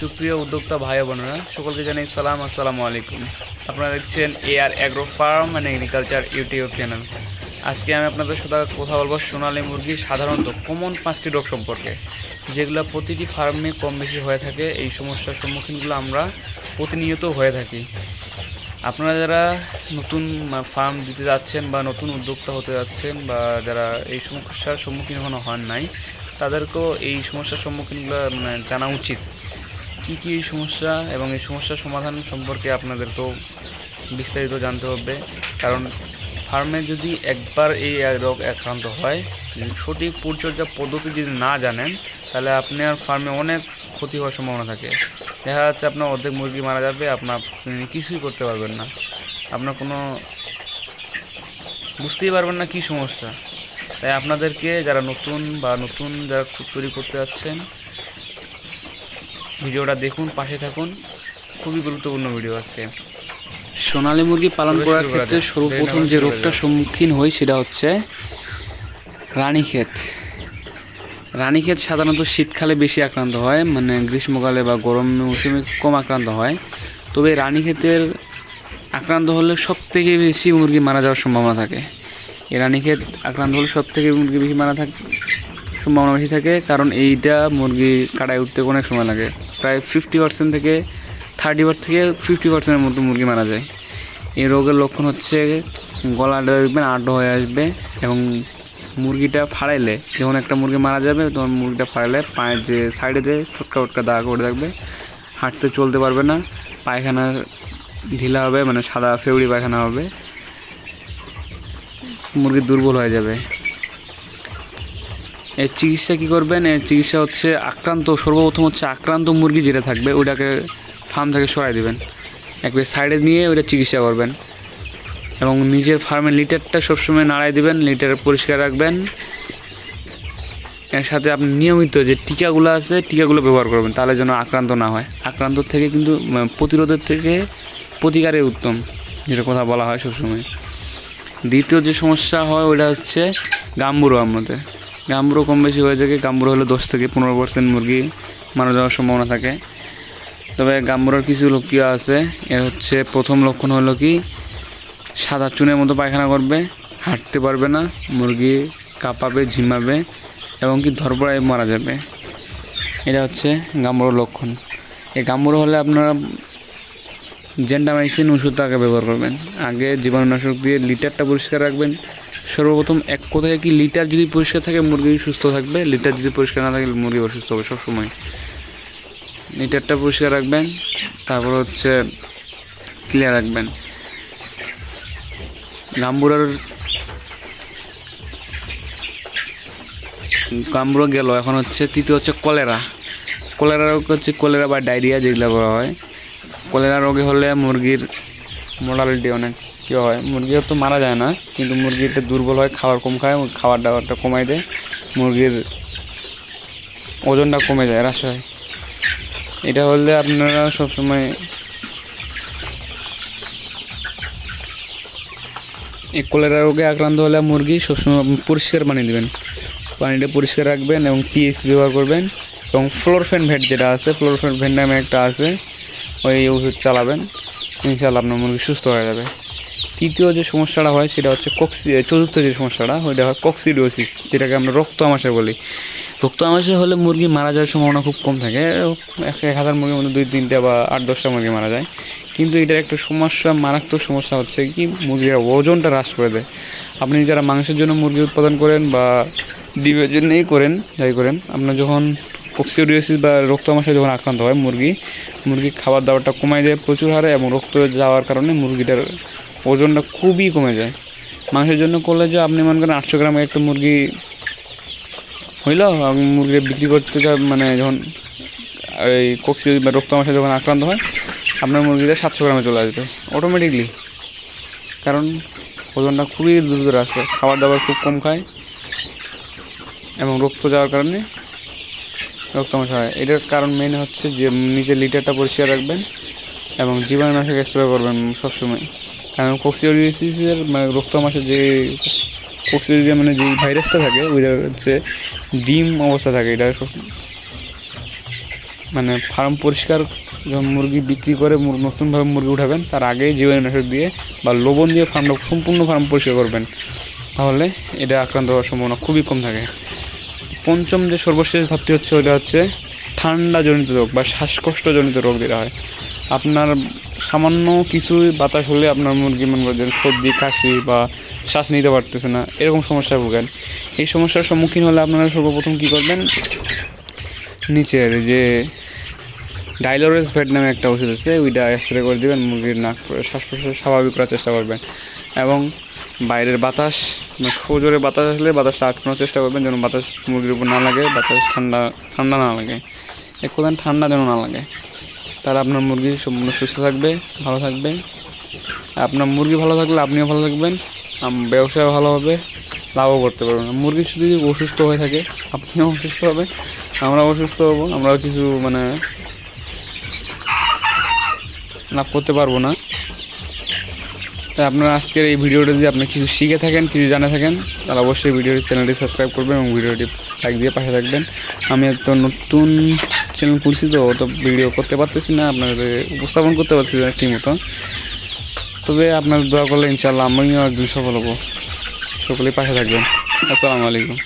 সুপ্রিয় উদ্যোক্তা ভাই বোনেরা, সকলকে জানাই সালাম, আসসালামু আলাইকুম। আপনারা দেখছেন A R agro farm and agriculture YouTube channel আজকে আমি আপনাদের সাথে কথা বলব সোনালী মুরগির সাধারণত কমন পাঁচটি রোগ সম্পর্কে। যেগুলো প্রতিটি ফার্মে কম বেশি হয়ে থাকে, এই সমস্যার সম্মুখীনগুলো আমরা প্রতিনিয়ত হয়ে থাকি। আপনারা যারা নতুন ফার্ম দিতে যাচ্ছেন বা নতুন উদ্যোক্তা হতে যাচ্ছেন বা যারা এই সমস্যার সম্মুখীন এখনও হন নাই, তাদেরকেও এই সমস্যার সম্মুখীনগুলো মানে জানা উচিত। কী কী সমস্যা এবং এই সমস্যার সমাধান সম্পর্কে আপনাদেরকেও বিস্তারিত জানতে হবে। কারণ ফার্মে যদি একবার এই রোগ আক্রান্ত হয়, যদি সঠিক পরিচর্যা পদ্ধতি যদি না জানেন, তাহলে আপনার ফার্মে অনেক ক্ষতি হওয়ার সম্ভাবনা থাকে। দেখা যাচ্ছে আপনার অর্ধেক মুরগি মারা যাবে, আপনার আপনি কিছুই করতে পারবেন না। আপনার কোনো বুঝতেই পারবেন না কী সমস্যা। তাই আপনাদেরকে যারা নতুন বা নতুন যারা তৈরি করতে যাচ্ছেন ভিডিওটা দেখুন পাশে থাকুন। খুবই গুরুত্বপূর্ণ ভিডিও আজকে। সোনালী মুরগি পালন করার ক্ষেত্রে সর্বপ্রথম যে যাক। সম্মুখীন হই সেটা হচ্ছে রানীক্ষেত। রানীক্ষেত সাধারণত শীতকালে বেশি আক্রান্ত হয় মানে গ্রীষ্মকালে বা গরম মৌসুমে কম আক্রান্ত হয়। তবে রানীক্ষেতের আক্রান্ত হলে সব থেকে বেশি মুরগি মারা যাওয়ার সম্ভাবনা থাকে। এই রানীক্ষেত আক্রান্ত হলে সব থেকে মুরগি বেশি মারা থাকে সম্ভাবনা বেশি থাকে কারণ এইটা মুরগি কাটায় উঠতে অনেক সময় লাগে। প্রায় ফিফটি পার্সেন্ট থেকে থার্টি পার থেকে ফিফটি পার্সেন্টের মতো মুরগি মারা যায়। এই রোগের লক্ষণ হচ্ছে গলাটা দেখবেন আটো হয়ে আসবে এবং মুরগিটা ফাড়াইলে, যখন একটা মুরগি মারা যাবে, তখন মুরগিটা ফাড়াইলে পায়ের যে সাইডে যে ফটকা ফটকা দাগ করে থাকবে, হাঁটতে চলতে পারবে না, পায়খানা ঢিলা হবে মানে সাদা ফেউড়ি পায়খানা হবে, মুরগি দুর্বল হয়ে যাবে। এর চিকিৎসা কী করবেন? এর চিকিৎসা হচ্ছে আক্রান্ত, সর্বপ্রথম হচ্ছে আক্রান্ত মুরগি যেটা থাকবে ওইটাকে ফার্ম থেকে সরাই দিবেন। একবার সাইডে নিয়ে ওইটা চিকিৎসা করবেন। এবং নিজের ফার্মের লিটারটা সবসময় নাড়াই দেবেন, লিটার পরিষ্কার রাখবেন। এর সাথে আপনি নিয়মিত যে টিকাগুলো আছে, টিকাগুলো ব্যবহার করবেন, তাহলে যেন আক্রান্ত না হয়। আক্রান্ত থেকে কিন্তু প্রতিরোধের থেকে প্রতিকারে উত্তম, যেটা কথা বলা হয় সবসময়। দ্বিতীয় যে সমস্যা হয়, ওটা হচ্ছে গাম্বুরো আমাদের। গাম্বুরো কম বেশি হয়ে থাকে গাম্বুরো হলে দশ থেকে পনেরো পার্সেন্ট মুরগি মারা যাওয়ার সম্ভাবনা থাকে। তবে গাম্বুরার কিছু লক্ষণ আছে। এর হচ্ছে প্রথম লক্ষণ হলো কি, সাদা চুনের মতো পায়খানা করবে, হাঁটতে পারবে না, মুরগি কাঁপাবে, ঝিমাবে এবং কি ধরপড়ায় মারা যাবে। এটা হচ্ছে গাম্বুরোর লক্ষণ। এই গাম্বুরো হলে আপনারা জেন্ডামাইসিন ওষুধ আগে ব্যবহার করবেন। আগে জীবাণুনাশক দিয়ে লিটারটা পরিষ্কার রাখবেন সর্বপ্রথম এক কথায় কি লিটার যদি পরিষ্কার থাকে, মুরগি সুস্থ থাকবে? লিটার যদি পরিষ্কার না থাকে, মুরগি অসুস্থ হবে সবসময়। লিটারটা পরিষ্কার রাখবেন, তারপর হচ্ছে ক্লিয়ার রাখবেন। গাম্বুরার গাম্বুরা গেল, এখন হচ্ছে তৃতীয় হচ্ছে কলেরা। কলেরা রোগ হচ্ছে কলেরা বা ডায়রিয়া যেগুলো বলা হয়। কলেরা রোগে হলে মুরগির মোডালিটি অনেক কী হয় মুরগি তো মারা যায় না, কিন্তু মুরগিটা দুর্বল হয়, খাবার কম খায় খাবার দাবারটা কমাই দেয়, মুরগির ওজনটা কমে যায়, হ্রাস হয়। এটা হলে আপনারা সবসময় এই কলেরা রোগে আক্রান্ত হলে মুরগি সবসময় পরিষ্কার পানি দেবেন। পানিটা পরিষ্কার রাখবেন এবং পিএইচ ব্যবহার করবেন এবং ফ্লোরফেন ভেট যেটা আছে ফ্লোরফেন ভেট নামে একটা আছে, ওই ওষুধ চালাবেন ইনশাল্লাহ আপনার মুরগি সুস্থ হয়ে যাবে। তৃতীয় যে সমস্যাটা হয় সেটা হচ্ছে কক্সি চতুর্থ যে সমস্যাটা, ওইটা হয় কক্সিডিওসিস যেটাকে আমরা রক্ত আমাশা বলি। রক্ত আমাশা হলে মুরগি মারা যাওয়ার সম্ভাবনা খুব কম থাকে। একশো এক হাজার মুরগির মধ্যে দুই, তিনটে বা আট, দশটা মুরগি মারা যায়। কিন্তু এটার একটা সমস্যা, মারাত্মক সমস্যা হচ্ছে কি, মুরগির ওজনটা হ্রাস করে দেয়। আপনি যারা মাংসের জন্য মুরগি উৎপাদন করেন বা ডিমের জন্যই করেন, যাই করেন, আপনার যখন কক্সিডিওসিস বা রক্ত আমাশায় যখন আক্রান্ত হয় মুরগি, মুরগির খাবার দাবারটা কমায় দেয় প্রচুর হারে এবং রক্ত যাওয়ার কারণে মুরগিটার ওজনটা খুবই কমে যায়। মাংসের জন্য করলে যে আপনি মনে করেন আটশো গ্রামের একটা মুরগি হইল মুরগি বিক্রি করতে মানে যখন এই কক্সি বা রক্ত আমাশায় যখন আক্রান্ত হয়, আপনার মুরগিটা সাতশো গ্রামে চলে আসবে অটোমেটিকলি কারণ ওজনটা খুবই দ্রুত হ্রাস পায় খাবার দাবার খুব কম খায় এবং রক্ত যাওয়ার কারণে রক্ত রক্তমাশা হয়। এটার কারণ মেন হচ্ছে যে নিজের লিটারটা পরিষ্কার রাখবেন এবং জীবাণুনাশক স্প্রে করবেন সবসময়। কারণ কক্সিওডিসিসের মানে রক্তমাসের যে কক্সিওডিয়া মানে যে ভাইরাসটা থাকে, ওইটা হচ্ছে ডিম অবস্থা থাকে। এটা মানে ফার্ম পরিষ্কার যখন মুরগি বিক্রি করে নতুনভাবে মুরগি উঠাবেন, তার আগেই জীবাণুনাশক দিয়ে বা লবণ দিয়ে ফার্মটা, সম্পূর্ণ ফার্ম পরিষ্কার করবেন। তাহলে এটা আক্রান্ত হওয়ার সম্ভাবনা খুবই কম থাকে। পঞ্চম যে সর্বশেষ ধাপটি হচ্ছে, ওইটা হচ্ছে ঠান্ডাজনিত রোগ বা শ্বাসকষ্টজনিত রোগ যেটা হয়। আপনার সামান্য কিছু বাতাস হলে আপনার মুরগি, মনে করেন সর্দি, কাশি বা শ্বাস নিতে পারতেছে না, এরকম সমস্যায় ভোগেন। এই সমস্যার সম্মুখীন হলে আপনারা সর্বপ্রথম কী করবেন? নিচের যে ডাইলোরেস ভেট নামে একটা ওষুধ আছে, ওইটা স্প্রে করে দেবেন, মুরগির নাক শ্বাস প্রশ্বাস স্বাভাবিক করার চেষ্টা করবেন। এবং বাইরের বাতাস মানে সজোরে বাতাস আসলে বাতাসটা আটকানোর চেষ্টা করবেন, যেন বাতাস মুরগির উপর না লাগে, বাতাস ঠান্ডা ঠান্ডা না লাগে। এক ঠান্ডা যেন না লাগে। তাহলে আপনার মুরগি সম্পূর্ণ সুস্থ থাকবে, ভালো থাকবে। আপনার মুরগি ভালো থাকলে আপনিও ভালো থাকবেন ব্যবসা ভালো হবে, লাভও করতে পারবেন। মুরগি শুধু যদি অসুস্থ হয়ে থাকে, আপনিও অসুস্থ হবেন, আমরাও অসুস্থ হব, আমরাও কিছু মানে লাভ করতে পারব না। তাই আপনারা আজকের এই ভিডিওটা যদি আপনি কিছু শিখে থাকেন, কিছু জানে থাকেন, তাহলে অবশ্যই ভিডিওটি চ্যানেলটি সাবস্ক্রাইব করবেন এবং ভিডিওটি লাইক দিয়ে পাশে থাকবেন। আমি তো নতুন চ্যানেল খুলছি তো তো ভিডিও করতে পারতেছি না, আপনাদের উপস্থাপন করতে পারছি না ঠিকমতো তবে আপনার দোয়া করলে ইনশাল্লাহ আমিও একদিন সফল হব। সকলেই পাশে থাকবেন। আসসালামু আলাইকুম।